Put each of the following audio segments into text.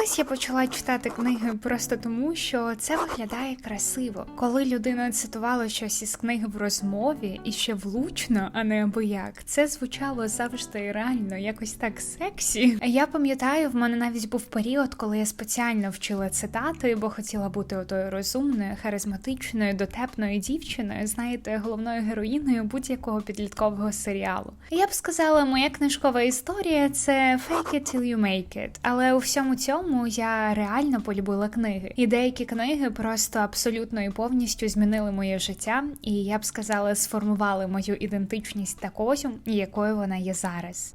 Колись я почала читати книги просто тому, що це виглядає красиво. Коли людина цитувала щось із книги в розмові і ще влучно, а не аби як, це звучало завжди реально, якось так сексі. Я пам'ятаю, в мене навіть був період, коли я спеціально вчила цитати, бо хотіла бути отою розумною, харизматичною, дотепною дівчиною, знаєте, головною героїною будь-якого підліткового серіалу. Я б сказала, моя книжкова історія це fake it till you make it. Але у всьому цьому я реально полюбила книги. І деякі книги просто абсолютно і повністю змінили моє життя, і я б сказала, сформували мою ідентичність такою, якою вона є зараз.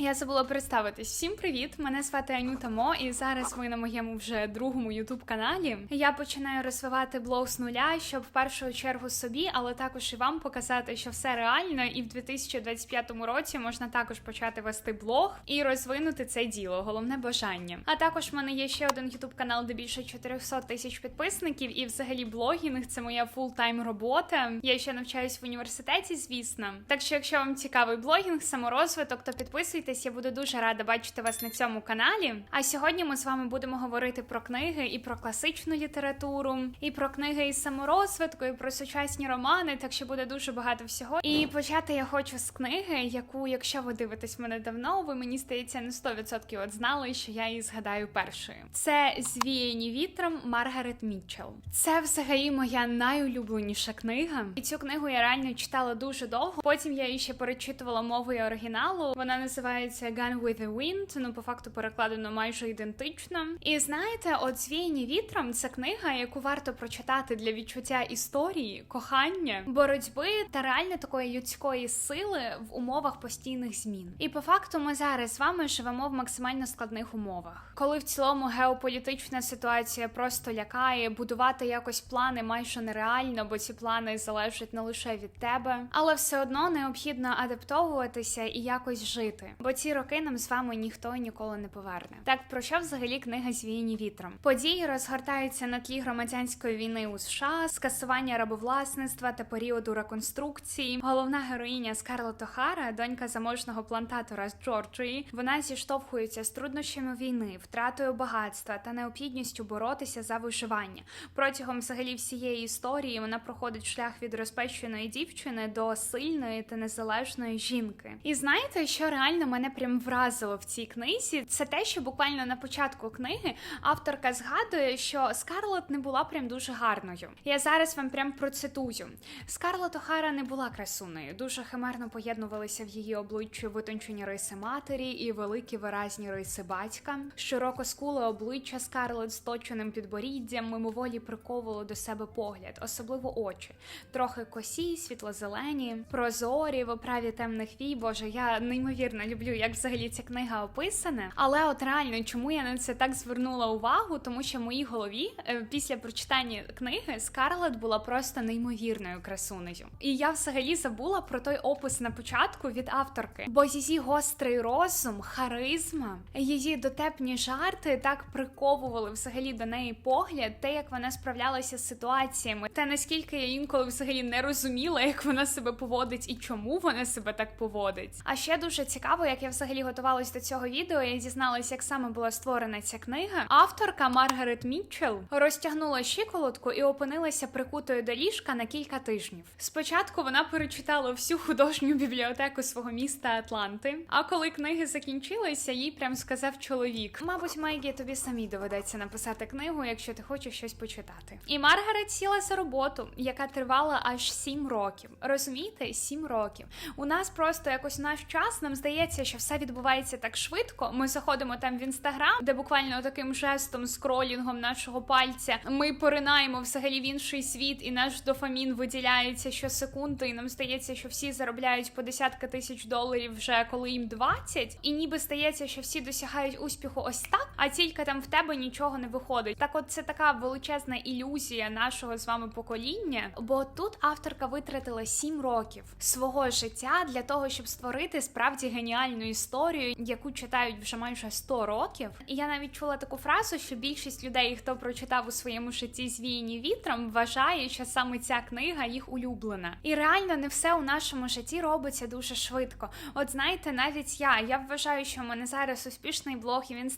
Я забула представитись. Всім привіт! Мене звати Анюта Мо, і зараз ви на моєму вже другому ютуб каналі. Я починаю розвивати блог з нуля, щоб в першу чергу собі, але також і вам показати, що все реально, і в 2025 році можна також почати вести блог і розвинути це діло. Головне бажання. А також в мене є ще один ютуб канал, де більше 400 тисяч підписників, і взагалі блогінг це моя фултайм робота. Я ще навчаюсь в університеті, звісно. Так що, якщо вам цікавий блогінг, саморозвиток, то підписуйтесь. Я буду дуже рада бачити вас на цьому каналі. А сьогодні ми з вами будемо говорити про книги і про класичну літературу, і про книги із саморозвитку, і про сучасні романи. Так що буде дуже багато всього. І почати я хочу з книги, яку, якщо ви дивитесь мене давно, ви мені здається на 100% от знали, що я її згадаю першою. Це звіяні вітром Маргарет Мітчелл. Це взагалі моя найулюбленіша книга. І цю книгу я реально читала дуже довго. Потім я її ще перечитувала мовою оригіналу. Вона називається Gun with the Wind, ну по факту перекладено майже ідентично. І знаєте, от звіяні вітром це книга, яку варто прочитати для відчуття історії, кохання, боротьби та реально такої людської сили в умовах постійних змін. І по факту ми зараз з вами живемо в максимально складних умовах, коли в цілому геополітична ситуація просто лякає, будувати якось плани майже нереально, бо ці плани залежать не лише від тебе, але все одно необхідно адаптовуватися і якось жити. Бо ці роки нам з вами ніхто ніколи не поверне. Так про що взагалі книга звіяні вітром? Події розгортаються на тлі громадянської війни у США, скасування рабовласництва та періоду реконструкції. Головна героїня Скарлетт Охара, донька заможного плантатора з Джорджії, вона зіштовхується з труднощами війни, втратою багатства та необхідністю боротися за виживання. Протягом взагалі всієї історії вона проходить шлях від розпеченої дівчини до сильної та незалежної жінки. І знаєте, що реально мене прям вразило в цій книзі? Це те, що буквально на початку книги авторка згадує, що Скарлетт не була прям дуже гарною. Я зараз вам прям процитую: Скарлетт Охара не була красунею, дуже химерно поєднувалися в її обличчі витончені риси матері і великі виразні риси батька. Широко скуле обличчя Скарлетт з точеним підборіддям мимоволі приковувало до себе погляд, особливо очі, трохи косі, світло-зелені, прозорі в оправі темних вій. Боже, я неймовірно люблю, як взагалі ця книга описана. Але от реально, чому я на це так звернула увагу? Тому що в моїй голові е, після прочитання книги Скарлетт була просто неймовірною красунею. І я взагалі забула про той опис на початку від авторки, бо її гострий розум, харизма, її дотепні жарти так приковували взагалі до неї погляд, те, як вона справлялася з ситуаціями, те наскільки я інколи взагалі не розуміла, як вона себе поводить і чому вона себе так поводить. А ще дуже цікаво, як я взагалі готувалась до цього відео і дізналась, як саме була створена ця книга. Авторка Маргарет Мітчелл розтягнула щиколотку і опинилася прикутою до ліжка на кілька тижнів. Спочатку вона перечитала всю художню бібліотеку свого міста Атланти. А коли книги закінчилися, їй прям сказав чоловік: мабуть, Мегі, тобі самі доведеться написати книгу, якщо ти хочеш щось почитати. І Маргарет сіла за роботу, яка тривала аж сім років. Розумієте, сім років. У нас просто якось в наш час нам здається, що все відбувається так швидко. Ми заходимо там в інстаграм, де буквально таким жестом, скролінгом нашого пальця ми поринаємо взагалі в інший світ, і наш дофамін виділяється щосекунди, і нам здається, що всі заробляють по десятка тисяч доларів вже коли їм 20, і ніби стається, що всі досягають успіху ось так, а тільки там в тебе нічого не виходить. Так, от це така величезна ілюзія нашого з вами покоління. Бо тут авторка витратила 7 років свого життя для того, щоб створити справді геніальну реальну історію, яку читають вже майже 100 років. І я навіть чула таку фразу, що більшість людей, хто прочитав у своєму житті звіяні вітром, вважає, що саме ця книга їх улюблена. І реально не все у нашому житті робиться дуже швидко. От знаєте, навіть я. Я вважаю, що в мене зараз успішний блог і в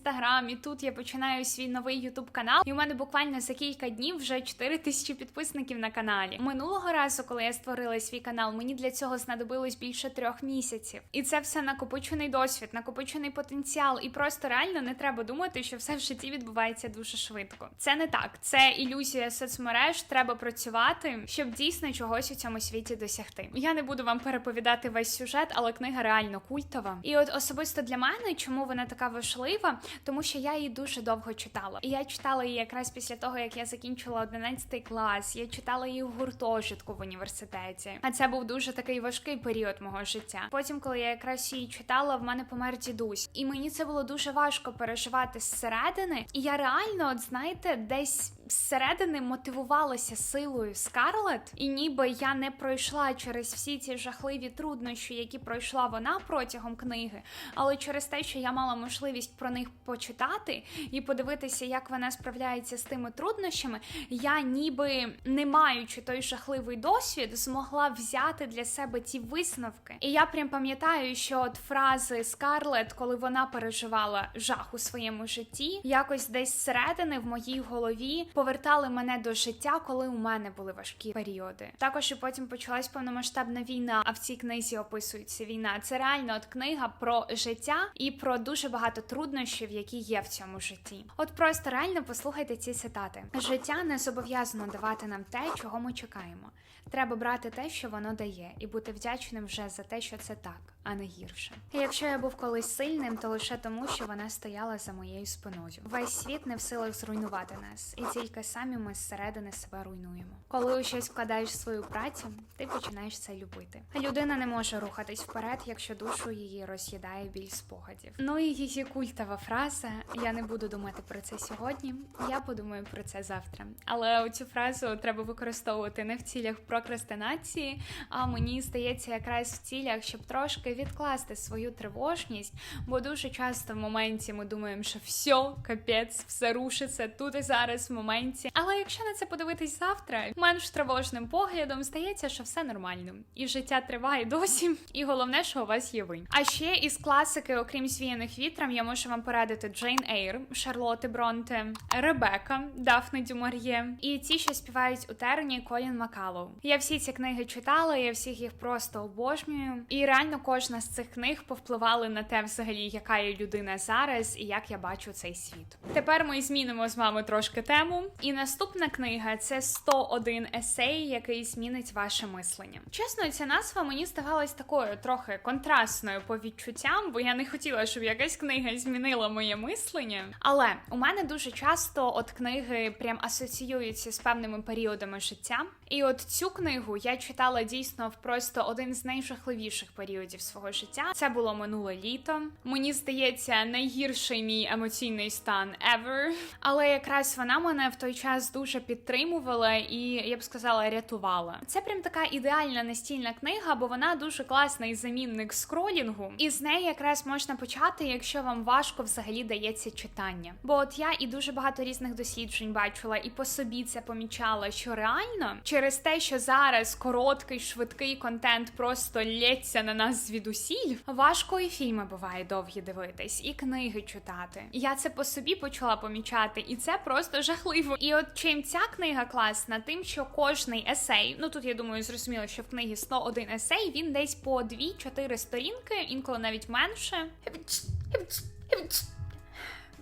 і тут я починаю свій новий ютуб канал. І у мене буквально за кілька днів вже 4 тисячі підписників на каналі. Минулого разу, коли я створила свій канал, мені для цього знадобилось більше трьох місяців. І це все накопичений досвід, накопичений потенціал. І просто реально не треба думати, що все в житті відбувається дуже швидко. Це не так. Це ілюзія соцмереж. Треба працювати, щоб дійсно чогось у цьому світі досягти. Я не буду вам переповідати весь сюжет, але книга реально культова. І от особисто для мене, чому вона така важлива, тому що я її дуже довго читала. І я читала її якраз після того, як я закінчила 11 клас. Я читала її в гуртожитку в університеті. А це був дуже такий важкий період мого життя. Потім, коли я якраз її читала, в мене помер дідусь, і мені це було дуже важко переживати зсередини. І я реально, от знаєте, десь зсередини мотивувалася силою Скарлет, і ніби я не пройшла через всі ці жахливі труднощі, які пройшла вона протягом книги, але через те, що я мала можливість про них почитати і подивитися, як вона справляється з тими труднощами, я ніби не маючи той жахливий досвід, змогла взяти для себе ті висновки. І я прям пам'ятаю, що от фрази Скарлет, коли вона переживала жах у своєму житті, якось десь зсередини в моїй голові повертали мене до життя, коли у мене були важкі періоди. Також і потім почалась повномасштабна війна. А в цій книзі описується війна. Це реально от книга про життя і про дуже багато труднощів, які є в цьому житті. От просто реально послухайте ці цитати: життя не зобов'язано давати нам те, чого ми чекаємо. Треба брати те, що воно дає, і бути вдячним вже за те, що це так, а не гірше. І якщо я був колись сильним, то лише тому, що вона стояла за моєю спиною. Весь світ не в силах зруйнувати нас, і тільки самі ми зсередини себе руйнуємо. Коли у щось вкладаєш свою працю, ти починаєш це любити. Людина не може рухатись вперед, якщо душу її роз'їдає біль спогадів. Ну і її культова фраза. Я не буду думати про це сьогодні. Я подумаю про це завтра. Але цю фразу треба використовувати не в цілях прокрастинації, а мені здається, якраз в цілях, щоб трошки відкласти свою тривожність, бо дуже часто в моменті ми думаємо, що все, капець, все рушиться тут і зараз в моменті. Але якщо на це подивитись завтра, менш тривожним поглядом стається, що все нормально, і життя триває досі. І головне, що у вас є ви. А ще із класики, окрім звіяних вітрам, я можу вам порадити Джейн Ейр, Шарлоти Бронте, Ребека, Дафни Дюмар'є і ті, що співають у терні Колін Макалоу. Я всі ці книги читала, я всіх їх просто обожнюю. І реально кожна з цих книг повпливали на те, взагалі, яка я людина зараз і як я бачу цей світ. Тепер ми змінимо з вами трошки тему. І наступна книга це 101 есей, який змінить ваше мислення. Чесно, ця назва мені здавалась такою трохи контрастною по відчуттям, бо я не хотіла, щоб якась книга змінила моє мислення. Але у мене дуже часто от книги прям асоціюються з певними періодами життя. І от цю книгу я читала дійсно в просто один з найжахливіших періодів свого життя. Це було минуле літо. Мені здається, найгірший мій емоційний стан ever. Але якраз вона мене в той час дуже підтримувала і я б сказала, рятувала. Це прям така ідеальна настільна книга, бо вона дуже класний замінник скролінгу, і з неї якраз можна почати, якщо вам важко взагалі дається читання. Бо от я і дуже багато різних досліджень бачила, і по собі це помічала, що реально через те, що зараз короткий, швидкий контент просто лється на нас звідусіль, важко і фільми буває довгі дивитись, і книги читати. Я це по собі почала помічати, і це просто жахливо. І от чим ця книга класна, тим, що кожний есей, ну тут я думаю, зрозуміло, що в книгі 101 есей, він десь по 2-4 сторінки, інколи навіть менше.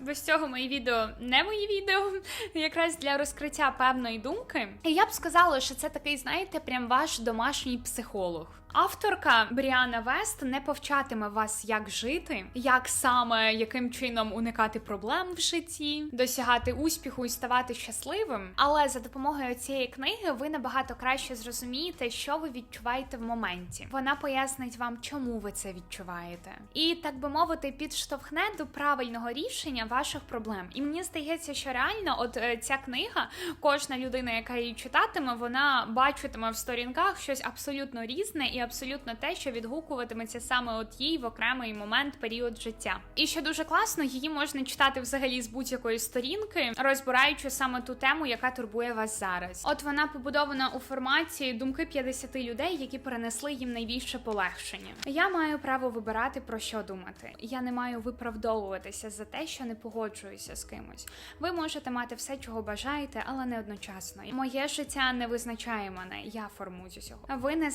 Без цього мої відео не мої відео, якраз для розкриття певної думки. І я б сказала, що це такий, знаєте, прям ваш домашній психолог. Авторка Бріана Вест не повчатиме вас, як жити, як саме яким чином уникати проблем в житті, досягати успіху і ставати щасливим. Але за допомогою цієї книги ви набагато краще зрозумієте, що ви відчуваєте в моменті. Вона пояснить вам, чому ви це відчуваєте, і так би мовити, підштовхне до правильного рішення ваших проблем. І мені здається, що реально, от е, ця книга, кожна людина, яка її читатиме, вона бачитиме в сторінках щось абсолютно різне. І абсолютно те, що відгукуватиметься саме от їй в окремий момент період життя. І що дуже класно, її можна читати взагалі з будь-якої сторінки, розбираючи саме ту тему, яка турбує вас зараз. От вона побудована у форматі думки 50 людей, які перенесли їм найбільше полегшення. Я маю право вибирати про що думати. Я не маю виправдовуватися за те, що не погоджуюся з кимось. Ви можете мати все, чого бажаєте, але не одночасно. Моє життя не визначає мене, я формую цього. Ви не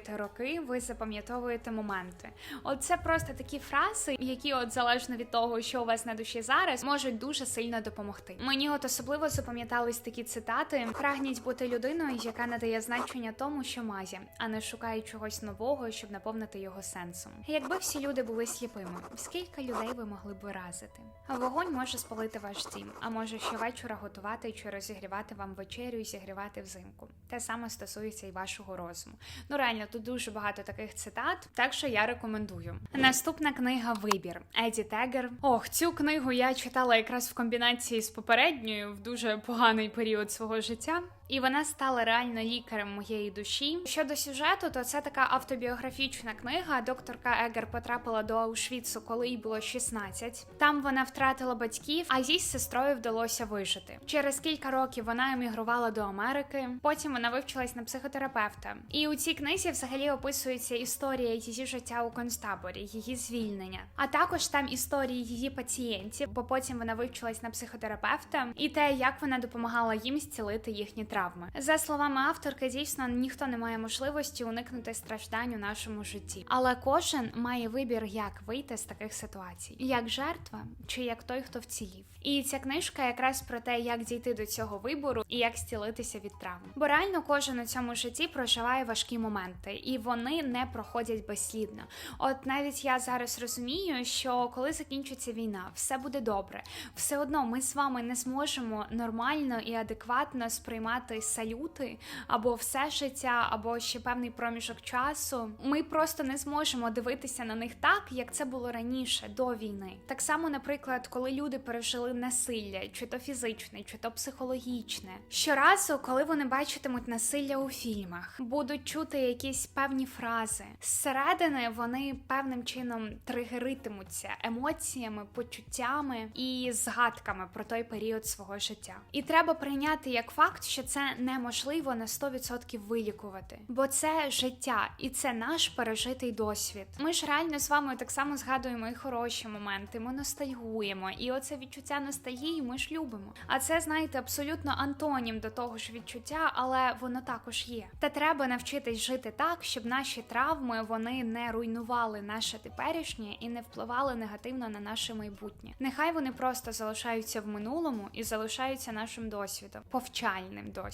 запам'ятовуєте роки, ви запам'ятовуєте моменти. От це просто такі фрази, які, от залежно від того, що у вас на душі зараз, можуть дуже сильно допомогти. Мені от особливо запам'ятались такі цитати: прагніть бути людиною, яка надає значення тому, що має, а не шукає чогось нового, щоб наповнити його сенсом. Якби всі люди були сліпими, скільки людей ви могли б виразити? Вогонь може спалити ваш дім, а може щовечора готувати чи розігрівати вам вечерю і зігрівати взимку. Те саме стосується і вашого розуму. Ну реально, тут дуже багато таких цитат, так що я рекомендую. Наступна книга Вибір Еді Тегер. Ох, цю книгу я читала якраз в комбінації з попередньою в дуже поганий період свого життя. І вона стала реально лікарем моєї душі. Щодо сюжету, то це така автобіографічна книга. Докторка Егер потрапила до Аушвіцу, коли їй було 16. Там вона втратила батьків, а їй з сестрою вдалося вижити. Через кілька років вона емігрувала до Америки. Потім вона вивчилась на психотерапевта. І у цій книзі взагалі описується історія її життя у концтаборі, її звільнення, а також там історії її пацієнтів, бо потім вона вивчилась на психотерапевта, і те, як вона допомагала їм зцілити їхні травми. За словами авторки, дійсно ніхто не має можливості уникнути страждань у нашому житті, але кожен має вибір, як вийти з таких ситуацій, як жертва чи як той, хто вцілів. І ця книжка якраз про те, як дійти до цього вибору і як зцілитися від травм. Бо реально кожен у цьому житті проживає важкі моменти, і вони не проходять безслідно. От навіть я зараз розумію, що коли закінчиться війна, все буде добре. Все одно ми з вами не зможемо нормально і адекватно сприймати салюти або все життя, або ще певний проміжок часу. Ми просто не зможемо дивитися на них так, як це було раніше до війни. Так само, наприклад, коли люди пережили насилля, чи то фізичне, чи то психологічне. Щоразу, коли вони бачитимуть насилля у фільмах, будуть чути якісь певні фрази. Зсередини вони певним чином тригеритимуться емоціями, почуттями і згадками про той період свого життя. І треба прийняти як факт, що це неможливо на 100% вилікувати, бо це життя і це наш пережитий досвід. Ми ж реально з вами так само згадуємо і хороші моменти. Ми ностальгуємо, і оце відчуття ностальгії ми ж любимо. А це, знаєте, абсолютно антонім до того ж відчуття, але воно також є. Та треба навчитись жити так, щоб наші травми вони не руйнували наше теперішнє і не впливали негативно на наше майбутнє. Нехай вони просто залишаються в минулому і залишаються нашим досвідом, повчальним досвідом.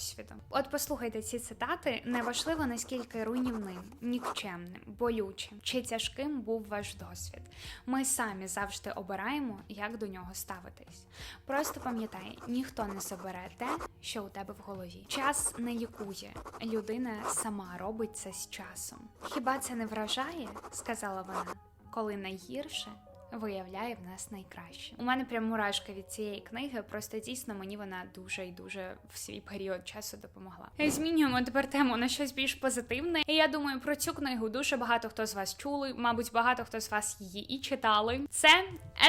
От послухайте ці цитати. Неважливо наскільки руйнівним, нікчемним, болючим чи тяжким був ваш досвід. Ми самі завжди обираємо, як до нього ставитись. Просто пам'ятай, ніхто не забере те, що у тебе в голові. Час не лікує, людина сама робить це з часом. Хіба це не вражає? сказала вона, коли найгірше. Виявляє в нас найкраще. У мене прям мурашка від цієї книги. Просто дійсно мені вона дуже і дуже в свій період часу допомогла. Змінюємо тепер тему на щось більш позитивне. І я думаю, про цю книгу дуже багато хто з вас чули. Мабуть, багато хто з вас її і читали. Це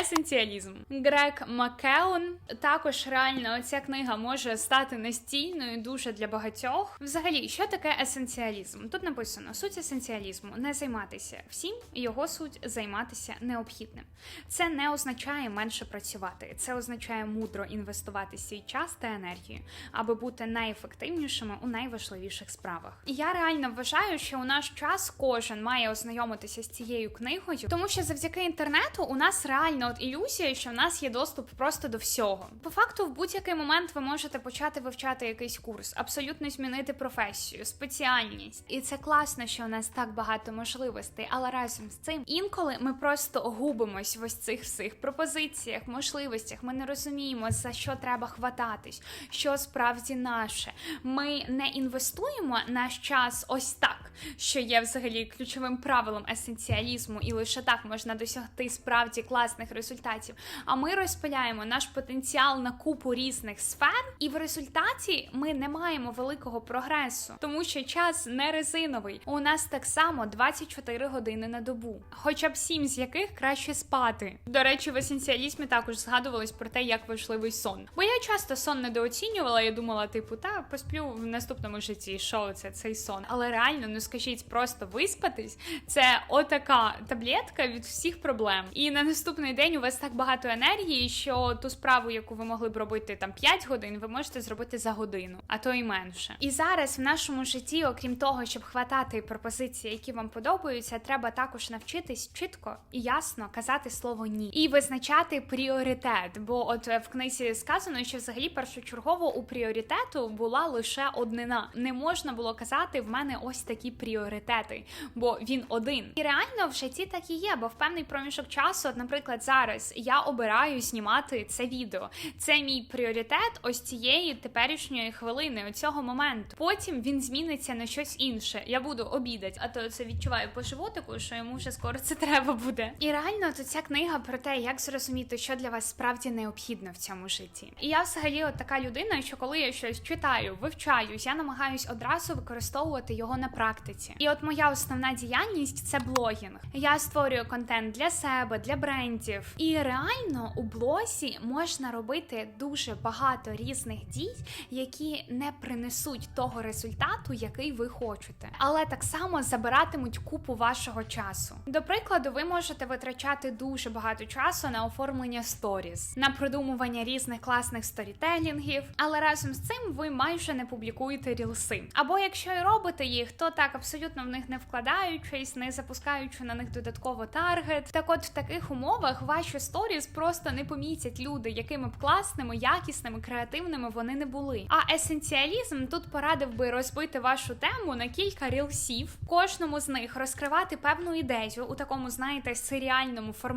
есенціалізм. Грек Макеон. Також реально ця книга може стати настільною дуже для багатьох. Взагалі, що таке есенціалізм? Тут написано: суть есенціалізму не займатися всім, його суть займатися необхідним. Це не означає менше працювати, це означає мудро інвестувати свій час та енергію, аби бути найефективнішими у найважливіших справах. І я реально вважаю, що у наш час кожен має ознайомитися з цією книгою, тому що завдяки інтернету у нас реально от ілюзія, що в нас є доступ просто до всього. По факту, в будь-який момент ви можете почати вивчати якийсь курс, абсолютно змінити професію, спеціальність. І це класно, що у нас так багато можливостей, але разом з цим інколи ми просто губимо знаходимось в ось цих всіх пропозиціях, можливостях. Ми не розуміємо, за що треба хвататись, що справді наше. Ми не інвестуємо наш час ось так, що є взагалі ключовим правилом есенціалізму, і лише так можна досягти справді класних результатів. А ми розпиляємо наш потенціал на купу різних сфер, і в результаті ми не маємо великого прогресу, тому що час не резиновий. У нас так само 24 години на добу, хоча б 7 з яких краще спати. До речі, в есенціалізмі також згадувалось про те, як важливий сон. Бо я часто сон недооцінювала. Я думала, типу, та посплю в наступному житті. Що це цей сон? Але реально, ну скажіть, просто виспатись це отака таблетка від всіх проблем. І на наступний день у вас так багато енергії, що ту справу, яку ви могли б робити там 5 годин, ви можете зробити за годину, а то і менше. І зараз в нашому житті, окрім того, щоб хватати пропозиції, які вам подобаються, треба також навчитись чітко і ясно казати слово ні і визначати пріоритет. Бо от е, в книзі сказано, що взагалі першочергово у пріоритету була лише однина. Не можна було казати в мене ось такі пріоритети, бо він один. І реально в житті так і є, бо в певний проміжок часу, от, наприклад, зараз я обираю знімати це відео. Це мій пріоритет ось цієї теперішньої хвилини, цього моменту. Потім він зміниться на щось інше. Я буду обідати, а то це відчуваю по животику, що йому вже скоро це треба буде. І реально, то ця книга про те, як зрозуміти, що для вас справді необхідно в цьому житті. І я взагалі от така людина, що коли я щось читаю, вивчаюсь, я намагаюсь одразу використовувати його на практиці. І от моя основна діяльність це блогінг. Я створюю контент для себе, для брендів. І реально у блозі можна робити дуже багато різних дій, які не принесуть того результату, який ви хочете, але так само забиратимуть купу вашого часу. До прикладу, ви можете витрачати дуже багато часу на оформлення сторіс, на продумування різних класних сторітелінгів, але разом з цим ви майже не публікуєте рілси. Або якщо і робите їх, то так абсолютно в них не вкладаючись, не запускаючи на них додатково таргет. Так от в таких умовах ваші сторіс просто не помітять люди, якими б класними, якісними, креативними вони не були. А есенціалізм тут порадив би розбити вашу тему на кілька рілсів, кожному з них розкривати певну ідею у такому, знаєте, серіальному форматі,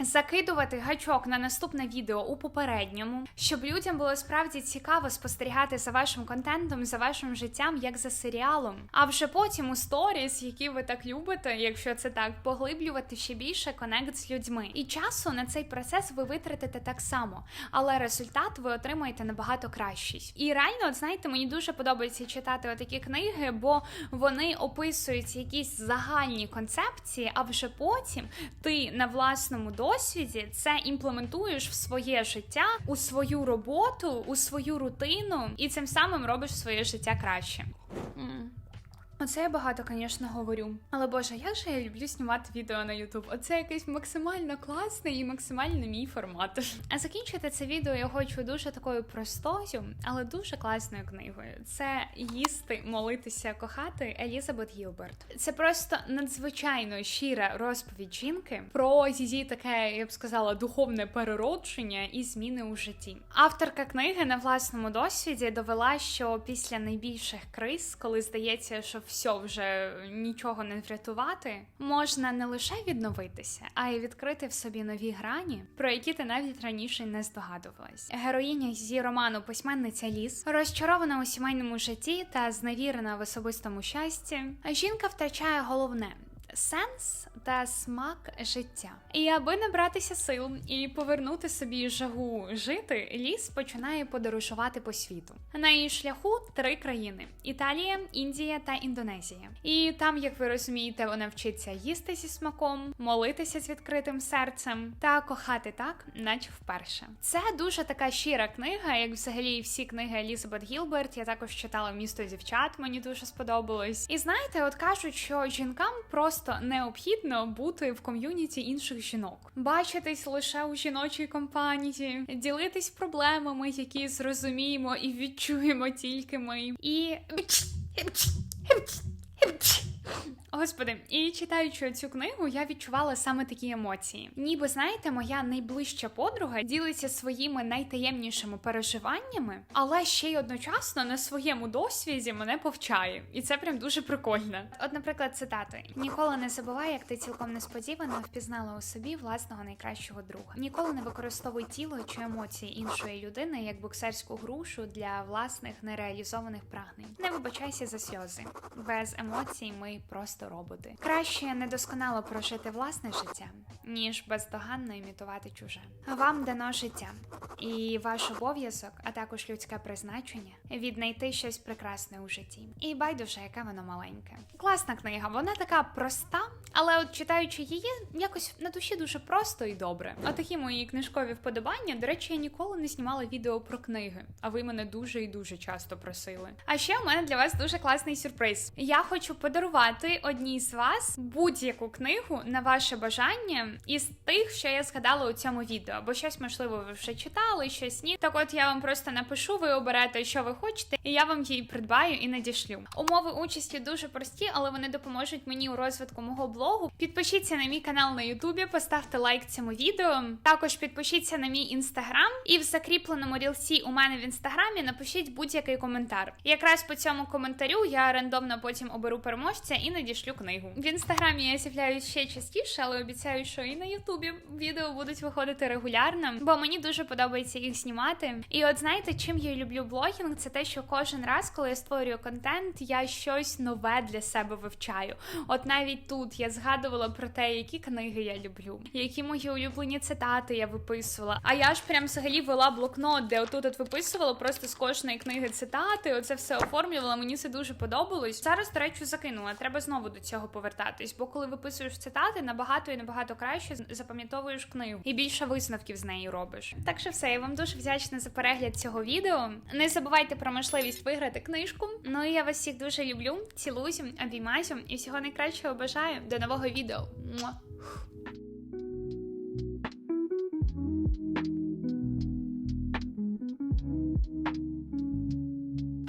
закидувати гачок на наступне відео у попередньому, щоб людям було справді цікаво спостерігати за вашим контентом, за вашим життям, як за серіалом. А вже потім у сторіс, які ви так любите, якщо це так, поглиблювати ще більше конект з людьми. І часу на цей процес ви витратите так само, але результат ви отримаєте набагато кращий. І реально, от знаєте, мені дуже подобається читати отакі книги, бо вони описують якісь загальні концепції, а вже потім ти на власному досвіді це імплементуєш в своє життя, у свою роботу, у свою рутину, і цим самим робиш своє життя краще. Оце я багато, звісно, говорю. Але боже, як же я люблю знімати відео на YouTube. Оце якийсь максимально класний і максимально мій формат. А закінчити це відео я хочу дуже такою простою, але дуже класною книгою. Це їсти, молитися, кохати Елізабет Гілберт. Це просто надзвичайно щира розповідь жінки про її таке, я б сказала, духовне переродження і зміни у житті. Авторка книги на власному досвіді довела, що після найбільших криз, коли здається, що все вже нічого не врятувати, можна не лише відновитися, а й відкрити в собі нові грані, про які ти навіть раніше не здогадувалась. Героїня зі роману Письменниця ліс розчарована у сімейному житті та зневірена в особистому щасті. Жінка втрачає головне. Сенс та смак життя. І аби набратися сил і повернути собі жагу жити, ліс починає подорожувати по світу. На її шляху три країни: Італія, Індія та Індонезія. І там, як ви розумієте, вона вчиться їсти зі смаком, молитися з відкритим серцем та кохати так, наче вперше. Це дуже така щира книга, як взагалі всі книги Елізабет Гілберт. Я також читала місто дівчат, мені дуже сподобалось. І знаєте, от кажуть, що жінкам просто необхідно бути в ком'юніті інших жінок, бачитись лише у жіночій компанії, ділитись проблемами, які зрозуміємо і відчуємо тільки ми. І Господи, і читаючи цю книгу, я відчувала саме такі емоції. Ніби знаєте, моя найближча подруга ділиться своїми найтаємнішими переживаннями, але ще й одночасно на своєму досвіді мене повчає, і це прям дуже прикольно. От, наприклад, цитати: ніколи не забувай, як ти цілком несподівано впізнала у собі власного найкращого друга. Ніколи не використовуй тіло чи емоції іншої людини як боксерську грушу для власних нереалізованих прагнень. Не вибачайся за сльози. Без емоцій ми просто роботи. Краще недосконало прожити власне життя, ніж бездоганно імітувати чуже. Вам дано життя, і ваш обов'язок, а також людське призначення віднайти щось прекрасне у житті. І байдуже, яке воно маленьке. Класна книга, вона така проста, але от читаючи її, якось на душі дуже просто і добре. Отакі мої книжкові вподобання. До речі, я ніколи не знімала відео про книги, а ви мене дуже і дуже часто просили. А ще у мене для вас дуже класний сюрприз. Я хочу подарувати одній з вас будь-яку книгу на ваше бажання із тих, що я згадала у цьому відео, бо щось можливо ви вже читали, щось ні. Так, от я вам просто напишу, ви оберете, що ви хочете, і я вам її придбаю і надішлю. Умови участі дуже прості, але вони допоможуть мені у розвитку мого блогу. Підпишіться на мій канал на Ютубі, поставте лайк цьому відео. Також підпишіться на мій інстаграм, і в закріпленому рілсі у мене в інстаграмі напишіть будь-який коментар. Якраз по цьому коментарю я рандомно потім оберу переможця і надішлю книгу. В інстаграмі я з'являюсь ще частіше, але обіцяю, що і на Ютубі відео будуть виходити регулярно, бо мені дуже подобається їх знімати. І от знаєте, чим я люблю блогінг, це те, що кожен раз, коли я створюю контент, я щось нове для себе вивчаю. От навіть тут я згадувала про те, які книги я люблю, які мої улюблені цитати я виписувала. А я ж прям взагалі вела блокнот, де отут от виписувала просто з кожної книги цитати. Оце все оформлювала. Мені це дуже подобалось. Зараз, до речі, закинула. Треба знову до цього повертатись. Бо коли виписуєш цитати, набагато і набагато краще запам'ятовуєш книгу і більше висновків з неї робиш. Так що все, я вам дуже вдячна за перегляд цього відео. Не забувайте про можливість виграти книжку. Ну і я вас всіх дуже люблю. Цілую, обіймаю і всього найкращого бажаю. До нового відео.